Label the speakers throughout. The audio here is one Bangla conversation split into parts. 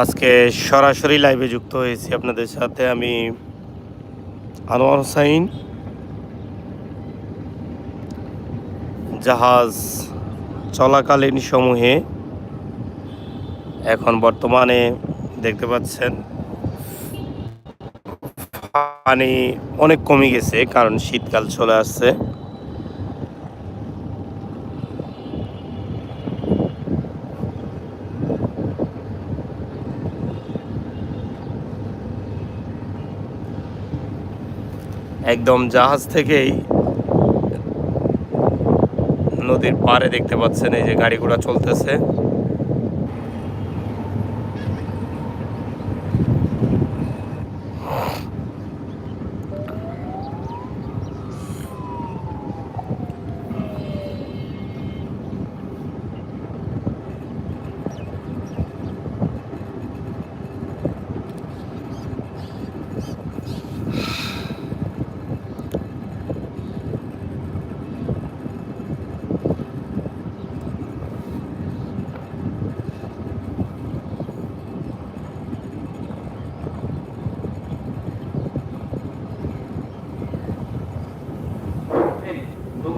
Speaker 1: আজকে সরাসরি লাইভে যুক্ত হয়েছি আপনাদের সাথে। আমি আনোয়ার হোসাইন, জাহাজ চলাকালীন সমূহে এখন বর্তমানে দেখতে পাচ্ছেন, পানি অনেক কমে গেছে, কারণ শীতকাল চলে আসছে। একদম জাহাজ থেকেই নদীর পাড়ে দেখতে পাচ্ছেন এই যে গাড়ি ঘোড়া চলতেছে।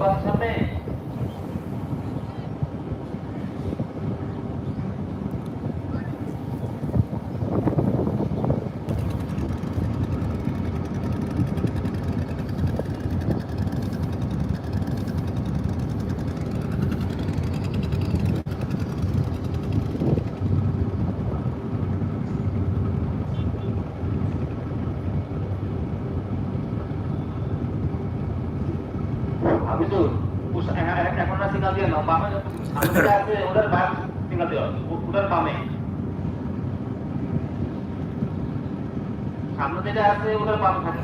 Speaker 2: দোকানের সামনে আমি তো এখন না সিগন্যাল দিয়ে বামে আছে ওটার বাম সিগন্যাল দিও ও- ওটার বামে সামনে যেটা আছে ওটার বাম থাকে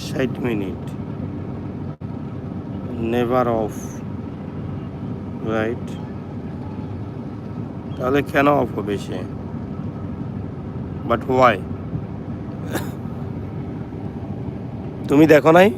Speaker 1: ষাট মিনিট নেভার অফ রাইট তাহলে কেন অফ হবে সে? বাট ওয়াই তুমি দেখো নাই?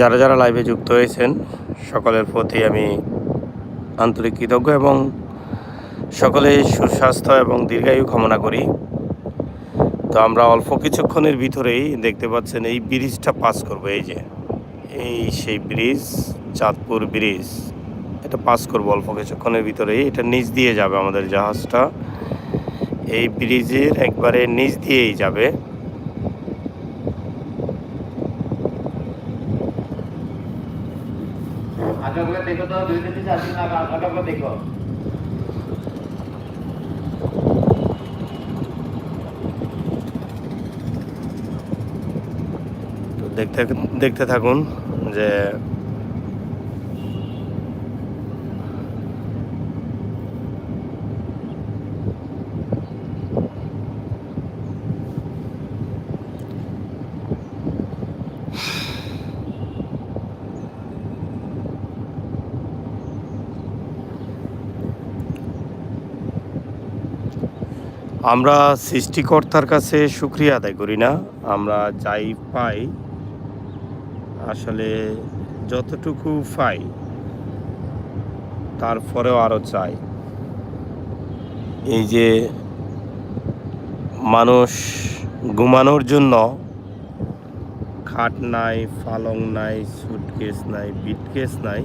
Speaker 1: যারা যারা লাইভে যুক্ত হয়েছেন, সকলের প্রতি আমি আন্তরিক কৃতজ্ঞ এবং সকলে সুস্বাস্থ্য এবং দীর্ঘায়ু কামনা করি। তো আমরা অল্প কিছুক্ষণের ভিতরেই দেখতে পাচ্ছেন এই ব্রিজটা পাস করব, এই যে। এই সেই ব্রিজ, চাঁদপুর ব্রিজ, এটা পাস করব অল্প কিছুক্ষণের ভিতরেই। এটা নিচ দিয়ে যাবে আমাদের জাহাজটা। এই ব্রিজের একবারে নিচ দিয়েই যাবে।
Speaker 2: দেখো তো, দুই দিন দেখো।
Speaker 1: দেখতে দেখতে থাকুন যে আমরা সৃষ্টিকর্তার কাছে সুক্রিয়া আদায় করি না। আমরা যাই পাই আসলে যতটুকু পাই, তারপরেও আরও চাই। এই যে মানুষ ঘুমানোর জন্য খাট নাই, পালং নাই সুটকেস নাই বিটকেস নাই,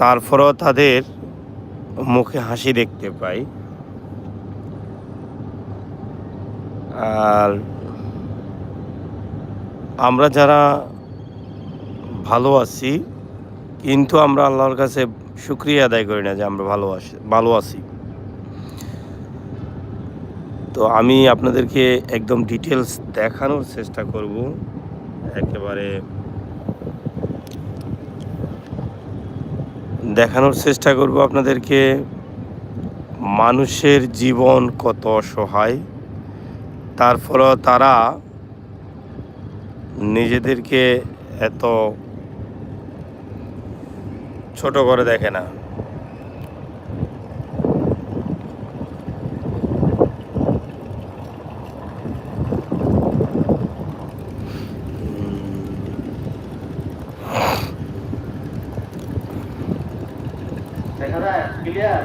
Speaker 1: তারপরেও তাদের মুখে হাসি দেখতে পাই। আর আমরা যারা ভালো আছি, কিন্তু আমরা আল্লাহর কাছে শুক্রিয়া আদায় করি না যে আমরা ভালো আছি ভালো আছি। তো আমি আপনাদেরকে একদম ডিটেলস দেখানোর চেষ্টা করব। একেবারে দেখানোর চেষ্টা করব আপনাদেরকে মানুষের জীবন কত অসহায় তারপরও তারা নিজেদেরকে এত ছোট করে দেখে না।
Speaker 2: ক্লিয়ার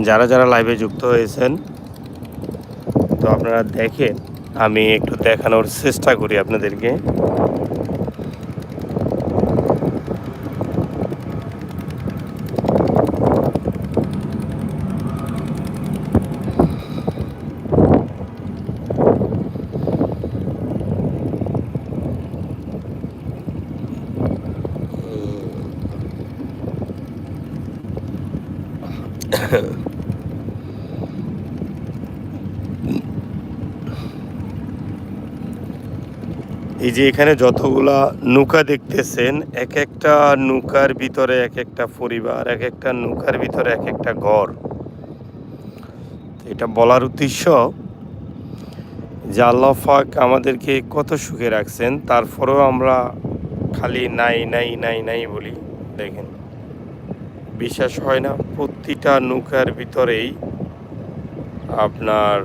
Speaker 1: যারা যারা লাইভে যুক্ত হয়েছেন তো আপনারা দেখেন আমি একটু দেখানোর চেষ্টা করি আপনাদেরকে। এই যে এখানে যতগুলা নৌকা দেখতেছেন এক একটা নৌকার ভিতরে এক একটা পরিবার এক একটা নৌকার ভিতরে এক একটা ঘর। এটা বলার উদ্দেশ্য যে আল্লাহ পাক আমাদেরকে কত সুখে রাখছেন, তারপরেও আমরা খালি নাই নাই নাই নাই বলি, দেখেন। বিশ্বাস হয় না, প্রতিটা নৌকার ভিতরেই আপনার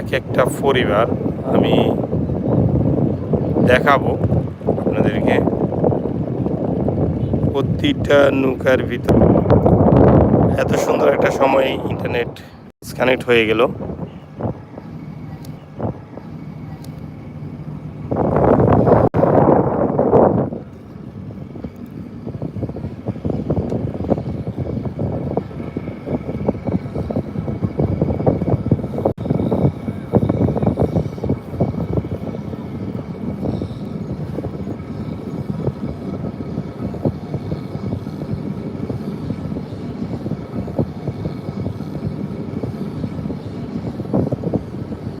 Speaker 1: এক একটা পরিবার আমি দেখাবো আপনাদেরকে। প্রতিটা নৌকার ভিতর, এত সুন্দর একটা সময় ইন্টারনেট কানেক্ট হয়ে গেল।